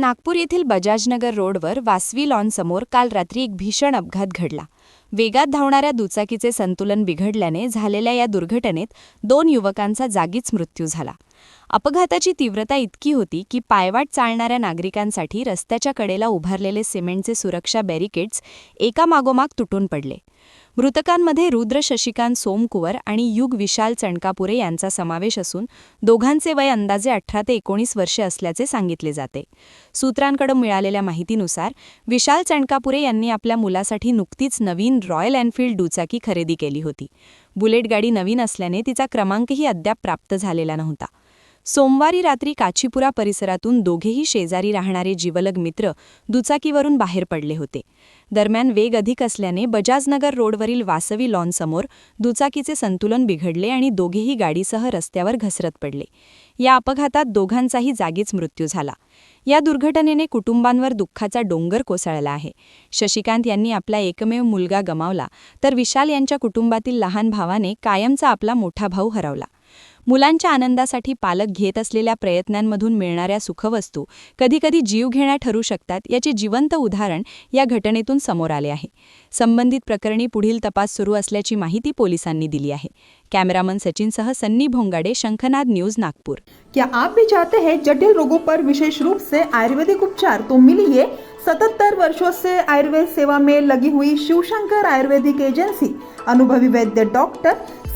नागपूर येथील बजाजनगर रोडवर वासवी लॉनसमोर काल रात्री एक भीषण अपघात घडला. वेगात धावणाऱ्या दुचाकीचे संतुलन बिघडल्याने झालेल्या या दुर्घटनेत दोन युवकांचा जागीच मृत्यू झाला. अपघाताची तीव्रता इतकी होती की पायवाट चालणाऱ्या नागरिकांसाठी रस्त्याच्या कडेला उभारलेले सिमेंटचे सुरक्षा बॅरिकेड्स एकामागोमाग तुटून पडले. मृतकांमध्ये रुद्र शशिकांत सोमकुवर आणि युग विशाल चणकापुरे यांचा समावेश असून दोघांचे वय अंदाजे अठरा ते एकोणीस वर्षे असल्याचे सांगितले जाते. सूत्रांकडून मिळालेल्या माहितीनुसार विशाल चणकापुरे यांनी आपल्या मुलासाठी नुकतीच नवीन रॉयल एनफील्ड दुचाकी खरेदी केली होती. बुलेट गाडी नवीन असल्याने तिचा क्रमांकही अद्याप प्राप्त झालेला नव्हता. सोमवारी रात्री काचीपुरा परिसरातून दोघेही शेजारी राहणारे जीवलग मित्र दुचाकीवरून बाहेर पडले होते. दरम्यान वेग अधिक असल्याने बजाजनगर रोडवरील वासवी लॉनसमोर दुचाकीचे संतुलन बिघडले आणि दोघेही गाडीसह रस्त्यावर घसरत पडले. या अपघातात दोघांचाही जागीच मृत्यू झाला. या दुर्घटनेने कुटुंबांवर दुःखाचा डोंगर कोसळला आहे. शशिकांत यांनी आपला एकमेव मुलगा गमावला तर विशाल यांच्या कुटुंबातील लहान भावाने कायमचा आपला मोठा भाऊ हरवला. मुलांच्या आनंदासाठी पालक घेत असलेल्या प्रयत्नांमधून मिळणाऱ्या सुखवस्तू कधीकधी जीवघेण्या ठरू शकतात याचे जिवंत उदाहरण या घटनेतून समोर आले आहे. संबंधित प्रकरणी पुढील तपास सुरू असल्याची माहिती पोलिसांनी दिली आहे. कॅमेरामन सचिनसह सन्नी भोंगाडे शंखनाद न्यूज नागपूर. क्या आप भी चाहते हैं जटिल रोगों पर विशेष रूप से आयुर्वेदिक उपचार तो मिलिए सतहत्तर वर्षों से आयुर्वेद सेवा में लगी हुई शिवशंकर आयुर्वेदिक एजेंसी। अनुभवी वैद्य डॉक्टर